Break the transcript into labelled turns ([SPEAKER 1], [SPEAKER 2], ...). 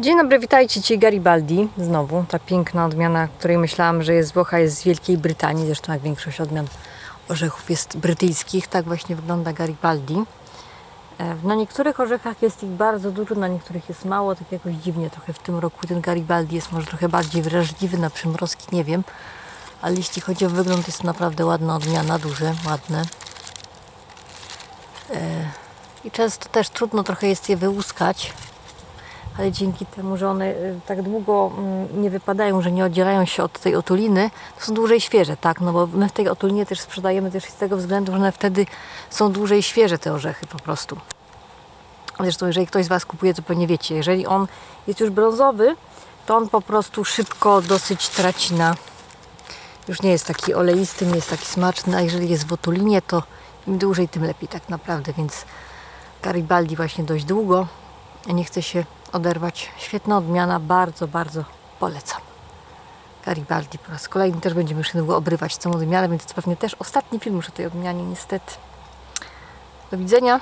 [SPEAKER 1] Dzień dobry, witajcie Ci Garibaldi. Znowu ta piękna odmiana, której myślałam, że jest z Włoch, a jest z Wielkiej Brytanii. Zresztą jak większość odmian orzechów jest brytyjskich. Tak właśnie wygląda Garibaldi. E, Na niektórych orzechach jest ich bardzo dużo, na niektórych jest mało. Tak jakoś dziwnie trochę w tym roku ten Garibaldi jest może trochę bardziej wrażliwy na przymrozki, nie wiem. Ale jeśli chodzi o wygląd, jest to naprawdę ładna odmiana, duże, ładne. E, I często też trudno trochę jest je wyłuskać ale dzięki temu, że one y, tak długo mm, nie wypadają, że nie oddzielają się od tej otuliny, to są dłużej świeże, tak? No bo my w tej otulinie też sprzedajemy też z tego względu, że one wtedy są dłużej świeże, te orzechy po prostu. Zresztą, jeżeli ktoś z Was kupuje, to pewnie wiecie, jeżeli on jest już brązowy, to on po prostu szybko dosyć traci na... Już nie jest taki oleisty, nie jest taki smaczny, a jeżeli jest w otulinie, to im dłużej, tym lepiej tak naprawdę, więc Garibaldi właśnie dość długo. Nie chcę się oderwać. Świetna odmiana, bardzo, bardzo polecam. Garibaldi po raz kolejny też będziemy już niedługo obrywać tą odmianę, więc to pewnie też ostatni film już o tej odmianie niestety. Do widzenia.